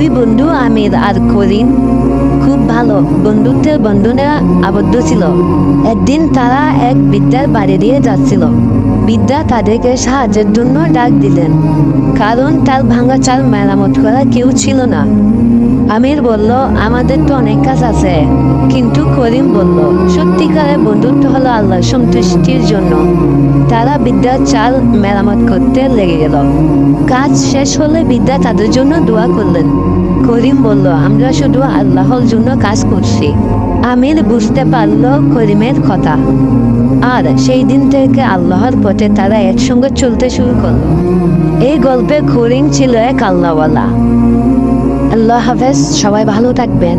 দুই বন্ধু আমির আর করিম খুব ভালো বন্ধুত্বের বন্ধনে আবদ্ধ ছিল। একদিন তারা এক বিদ্যার বাড়ি দিয়ে যাচ্ছিল। বিদ্যা তাদেরকে সাহায্যের জন্য ডাক দিলেন। কারণ তার ভাঙা চাল মেরামত করা কেউ ছিল না। আমির বলল, আমাদের তো অনেক কাজ আছে। কিন্তু করিম বলল, সত্যিকারের বন্ধুত্ব হলো আল্লাহ সন্তুষ্টির জন্য। তারা বিদ্যার চাল মেরামত করতে লেগে গেল। কাজ শেষ হলে বিদ্যা তাদের জন্য দোয়া করলেন। করিম বলল, আমরা শুধু আল্লাহর জন্য কাজ করছি। আমির বুঝতে পারল করিমের কথা। আর সেই দিন থেকে আল্লাহর পথে তারা একসঙ্গে চলতে শুরু করল। এই গল্পে করিম ছিল এক আল্লাহওয়ালা। আল্লাহ হাফেজ, সবাই ভালো থাকবেন।